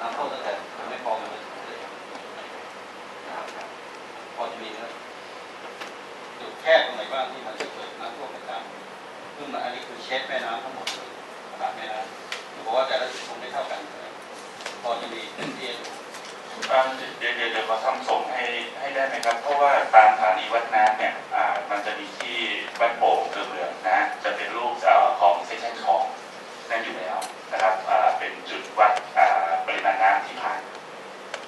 น้ำเข้าตั้งแต่ไม่พอมันเลยนะครับพอจะมีนะจุดแคบตรงไหนบ้างที่มันจะเกิดน้ำท่วมประจำซึ่งมันอันนี้คือเช็ดแม่น้ำทั้งหมดระดับแม่น้ำที่บอกว่าแต่ละจุดคงไม่เท่ากันพอจะมีพื้นที่ให้ดูอ่าเดี๋ยวเดี๋ยวเดี๋ยวขอทำส่งให้ให้ได้ไหมครับ เพราะว่าตามสถานีวัดน้ำเนี่ยอ่ามันจะมีที่วัดโป่งเกลือเมืองนะ จะเป็นรูปเอ่อของเซสชั่นของนั่นอยู่แล้วนะครับอ่าเป็นจุดวัดอ่าปริมาณน้ำที่ผ่าน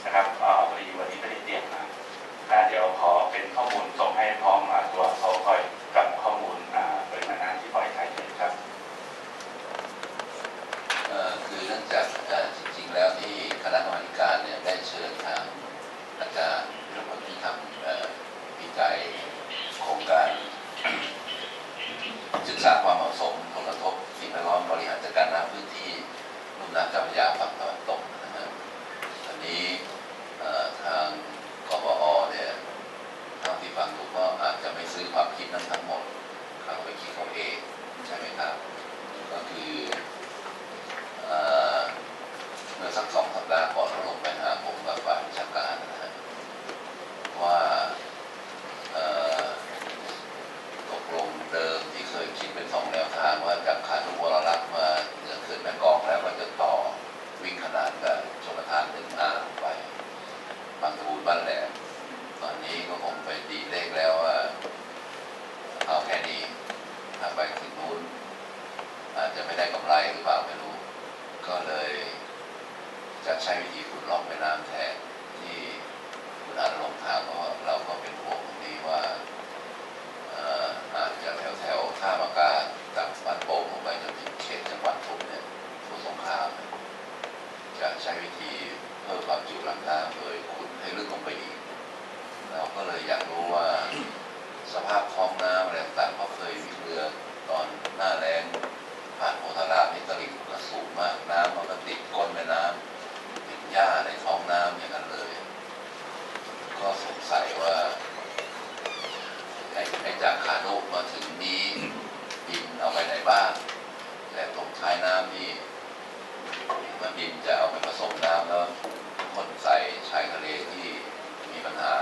นะครับอ่าพอดีวันนี้ไม่ได้เตรียมมาอ่าเดี๋ยวขอเป็นข้อมูลส่งให้พร้อมอ่าตัวเขาคอยกับข้อมูลอ่าปริมาณน้ำที่ปล่อยไทยเลยครับ เอ่อคือเนื่องจากเอ่อจริงๆ แล้วที่คณะกรรมาธิการเนี่ยได้เชิญทางอาจารย์ทุกคนที่ทำเอ่อวิจัยโครงการ ศึกษาความเหมาะสมผลกระทบสิ่งแวดล้อมบริหารจัดการน้ำพื้นที่ลุ่มน้ำ เจ้าพระยาฝั่งตะวันตกนะครับอันนี้เอ่อทางกบอเนี่ยเท่าที่ฟังดูก็อาจจะไม่ซื้อความคิดนั้นทั้งหมดเขาไปคิดเขาเองใช่ไหมครับ ก็คือ เอ่อเมื่อสักสองสัปดาห์ก่อนเราลงไปหาผมกับฝ่ายวิชาการนะฮะว่าเอ่อตกลงเดิมที่เคยคิดเป็นสองแนวทางว่าจากขานุวรรักษ์มาเหนือเขื่อนแม่กลองแล้วก็จะต่อวิ่งขนานกับชมประทานหนึ่งอาไปบางทูนบ้านแหลมตอนนี้ก็คงไปดีเลขแล้วว่าเอาแค่นี้ถ้าไปถึงนู้น อาจจะไม่ได้กำไรหรือเปล่าไม่รู้ ก็เลย จะใช้วิธีขุดลอกแม่น้ำแทนที่คุณอาจลงทางก็เราก็เป็นห่วงตรงนี้ว่าเอ่ออาจจะแถวแถวๆท่ามากาจากบ้านโป่งลงไปจนถึงเขตจังหวัดทุมเนี่ยผู้สงครามเนี่ยจะใช้วิธีเพิ่มความจุลำน้ำโดยขุดให้ลึกลงไปอีก เราก็เลยอยากรู้ว่า สภาพท้องน้ำอะไรต่างๆเพราะเคยมีเรือตอนหน้าแล้ง ผ่านโพธารามนี่ตลิ่งก็สูงมากน้ำมันก็ติดก้นแม่น้ำติดหญ้าในท้องน้ำอย่างนั้นเลย ก็สงสัยว่าไอ้ไอ้จากขาโนกมาถึงนี้ดินเอาไปไหนบ้างและตรงท้ายน้ำนี่ มันดินจะเอาไปผสมน้ำแล้วคนใส่ชายทะเลที่มีปัญหา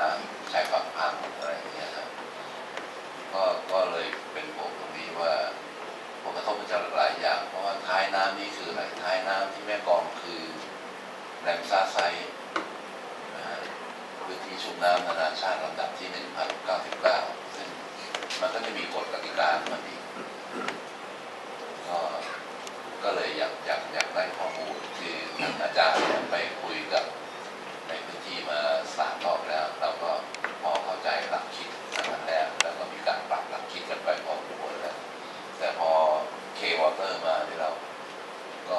ชายฝั่งพังอะไรอย่างเงี้ยครับก็ก็เลยเป็นห่วงตรงนี้ว่าผลกระทบมันจะหลายอย่าง เพราะว่าท้ายน้ำนี่คืออะไรท้ายน้ำที่แม่กองคือแหลมซาไซนะฮะพื้นที่ชุ่มน้ำนานาชาติลำดับที่ 1,099 ซึ่งมันก็จะมีกฎกติกามันอีกก็ก็เลยอยากอยากอยากได้ข้อมูลคือทางอาจารย์เนี่ยไปคุยกับในพื้นที่มาสามรอบแล้ว เราก็พอเข้าใจหลักคิดทางนั้นแล้วแล้วก็มีการปรับหลักคิดกันไปพอสมควรแล้ว แต่พอเควอเตอร์มาที่ยเราก็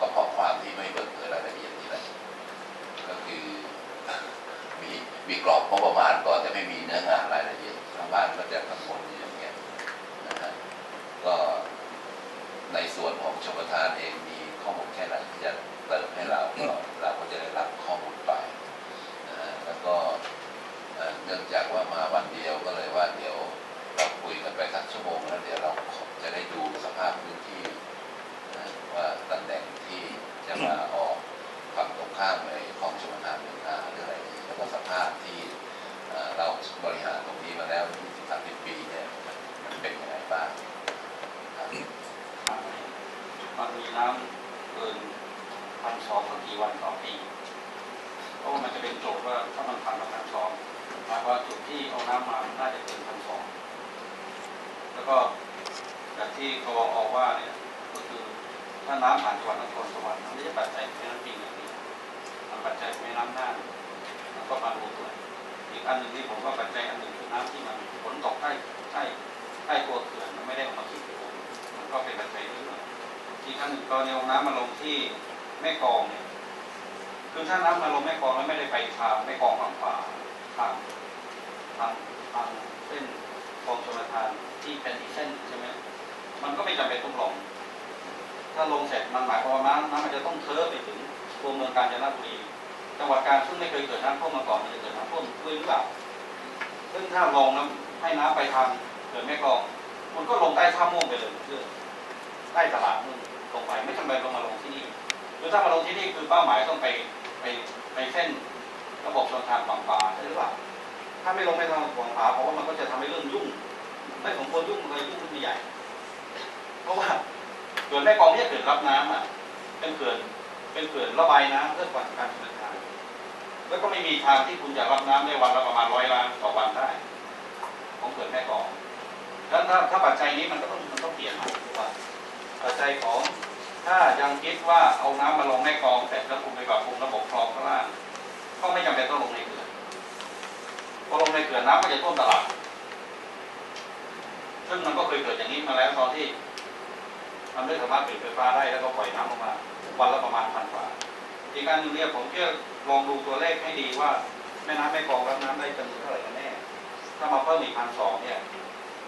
ก็เพราะความที่ไม่เปิดเผยรายละเอียดนี่แหละก็คือ มีมีกรอบ งบประมาณก่อนแต่ไม่มีเนื้องานรายละเอียดทางบ้านก็จะกังวลอยู่อย่างเงี้ยนะฮะก็ในส่วนของชมประทานเองมีข้อมูลแค่ไหนที่จะเติมให้เราก็เราก็จะได้รับข้อมูลไปนะฮะแล้วก็เอ่อเนื่องจากว่ามาวันเดียวก็เลยว่าเดี๋ยว เราคุยกันไปสักชั่วโมงแล้วเดี๋ยวเราจะได้ดูสภาพพื้นที่นะว่าตำแหน่งที่จะมาออกฝั่งตรงข้ามในคลองชลประทานหนึ่งอาหรืออะไรนี้แล้วก็สภาพที่เอ่อเราบริหารตรงนี้มาแล้ว20 30ปีเนี่ยมันเป็นยังไงบ้างครับ มันมีน้ำเกินพันสองสั กี่วันต่อปีเพราะว่ามันจะเป็นโจทย์ว่าถ้ามันผ่านมาพันสองหมายว่าจุดที่เอาน้ำมามันน่าจะเกินพันสองแล้วก็อย่ที่กวอว่าเนี่ยก็คือถ้าน้ำผ่านจังหวัดนครสวรรค์มันไม่ใช่ปัจจัยแม่น้ำปิงอย่างเดียวมันปัจจัยแม่น้ำน่านแล้วก็บางบัวด้วยอีกอันหนึ่งที่ผมว่าปัจจัยอันหนึ่งคือน้ำที่มันฝนตกใกล้ใกล้ใกล้ตัวเขื่อนมันไม่ได้ออกมาที่ตัวมันก็เป็นปัจจัยด้วยอีกอันหนึ่งกรณีเอาน้ำมาลงที่แม่กองเนี่ย คือถ้าน้ำมาลงแม่กองแล้วไม่ได้ไปทางแม่กองฝั่งขวาทางทางทางเส้นคลองชลประทานที่เป็นอีกเส้นใช่ไหมมันก็ไม่จำเป็นต้องลง ถ้าลงเสร็จมันหมายความว่าน้ำน้ำมันจะต้องเทิร์ไปถึงตัวเมืองกาญจนบุรีจังหวัดกาญซึ่งไม่เคยเกิดน้ำท่วมมาก่อนมันจะเกิดน้ำท่วมด้วยหรือเปล่าซึ่งถ้าลงแล้วให้น้ำไปทางเขื่อนแม่กองมันก็ลงใต้ท่าม่วงไปเลยเพื่อใต้ตลาดนู่นลงไปไม่จำเป็นลงมาลงที่นี่ลคือถ้ามาลงที่นี่คือเป้าหมายต้องไป ไปไปเส้นระบบชนทางฝั่งขวาใช่หรือเปล่าถ้าไม่ลงไปทางฝั่งขวาเพราะว่ามันก็จะทำให้เรื่องยุ่ง ไม่สมควรยุ่งเลยยุ่งขึ้นใหญ่ เพราะว่าเขื่อนแม่กองเนี่ยเขื่อนรับน้ำอะเป็นเขื่อนเป็นเขื่อนระบายน้ำเพื่อการการชลประทานแล้วก็ไม่มีทางที่คุณจะรับน้ำได้วันละประมาณร้อยล้านต่อวันได้ของเขื่อนแม่กองแล้วถ้าถ้าปัจจัยนี้มันก็ต้องมันต้องเปลี่ยนใหม่ว่าปัจจัยของ ถ้ายังคิดว่าเอาน้ำมาลงแม่กลองเสร็จแล้วคุณไปปรับปรุงระบบคลองข้างล่างก็ไม่จำเป็นต้องลงในเขื่อนพอลงในเขื่อนน้ำก็จะท่วมตลาดซึ่งมันก็เคยเกิดอย่างนี้มาแล้วตอนที่มันไม่สามารถผลิตไฟฟ้าได้แล้วก็ปล่อยน้ำออกมา วันละประมาณพันกว่าอีกการหนึ่งเนี่ยผมเชื่อลองดูตัวเลขให้ดีว่าแม่น้ำแม่กองรับน้ำได้จำนวนเท่าไหร่กันแน่ถ้ามาเพิ่มอีกพันสองเนี่ย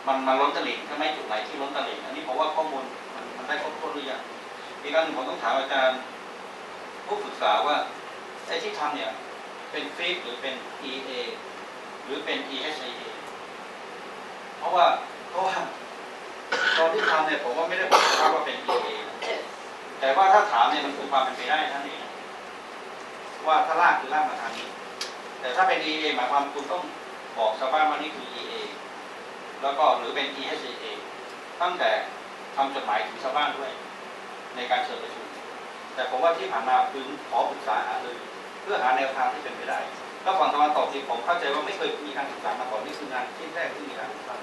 มันมันล้นตลิ่งถ้าไม่จุดไหนที่ล้นตลิ่งอันนี้ผมว่าข้อมูลมันมันได้ครบถ้วนหรือยัง อีกการหนึ่งผมต้องถามอาจารย์ผู้ศึกษาว่าไอ้ที่ทำเนี่ยเป็นฟิกหรือเป็น EA หรือเป็น EHA เพราะว่าเพราะว่าตอนที่ทำเนี่ยผมว่าไม่ได้บอกนะว่าเป็น EA แต่ว่าถ้าถามเนี่ยมันคือความเป็นไปได้ท่านเองว่าถ้าลากคือลากมาทางนี้แต่ถ้าเป็น EA หมายความคุณต้องบอกชาวบ้านว่านี่คือ EA แล้วก็หรือเป็น EHA ตั้งแต่ทำจดหมายถึงชาวบ้านด้วย การเชิญประชุม แต่ผมว่าที่ผ่านมาคือขอปรึกษาหาเลยเพื่อหาแนวทางที่เป็นไปได้แล้วฝั่งตะวันตกที่ผมเข้าใจว่าไม่เคยมีการศึกษามาก่อนนี่คืองานที่แรกที่มีการศึกษา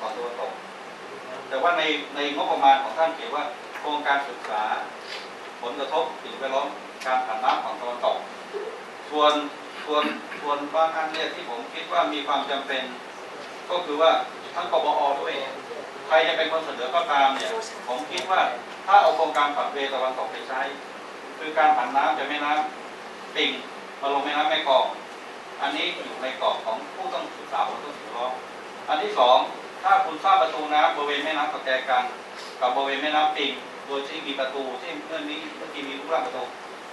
ฝั่งตะวันตก แต่ว่าในในงบประมาณของท่านเขียนว่าโครงการศึกษา ผลกระทบสิ่งแวดล้อมการผ่านน้ำของตะวันตก ส่วนส่วนส่วนบางอันเนี่ยที่ผมคิดว่ามีความจำเป็น ก็คือว่าทั้งกบอด้วยเนี่ยใค รจะเป็นคนเสนอก็ตามเนี่ย ผมคิดว่าถ้าเอาโครงการปัดเวตะวันตกไปใช้ คือการผ่านน้ำจากแม่น้ำปิงมาลงแม่น้ำแม่กองอันนี้อยู่ในกรอบของผู้ต้องศึกษาผู้ต้องถือร้องอันที่สองถ้าคุณสร้างประตูน้ำบริเวณแม่น้ำตะแกรงกลางกับบริเวณแม่น้ำปิงโดยที่มีประตูที่เมื่อนี้เมื่อกี้มีรูปร่างประตู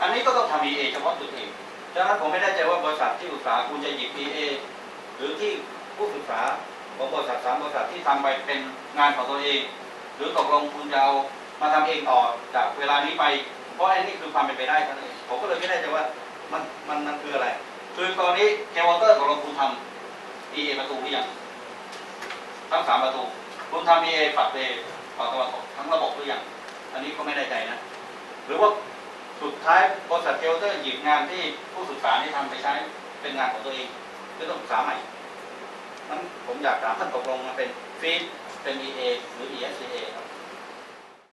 อันนี้ก็ต้องทำ EA เฉพาะจุดเองดังนั้นผมไม่แน่ใจว่าบริษัทที่ศึกษาคุณจะหยิบ EA หรือที่ผู้ศึกษา ของบริษัทสามบริษัทที่ทำไปเป็นงานของตัวเอง หรือตกลงคุณจะเอามาทำเองต่อจากเวลานี้ไป เพราะอันนี้คือความเป็นไปได้เท่านั้นผมก็เลยไม่แน่ใจว่ามันมันมันคืออะไร คือตอนนี้เควอเตอร์ของเราคุณทำ EA ประตูหรือยังทั้งสามประตู คุณทำ EA ปัดเวฝั่งตะวันตกทั้งระบบหรือยังอันนี้ก็ไม่แน่ใจนะ หรือว่าสุดท้ายบริษัทเควอเตอร์หยิบงานที่ผู้ศึกษานี้ทำไปใช้เป็นงานของตัวเองไม่ต้องศึกษาใหม่ นั้นผมอยากถามท่านตกลงมาเป็นฟีดเป็น EA หรือ ESCA ครับ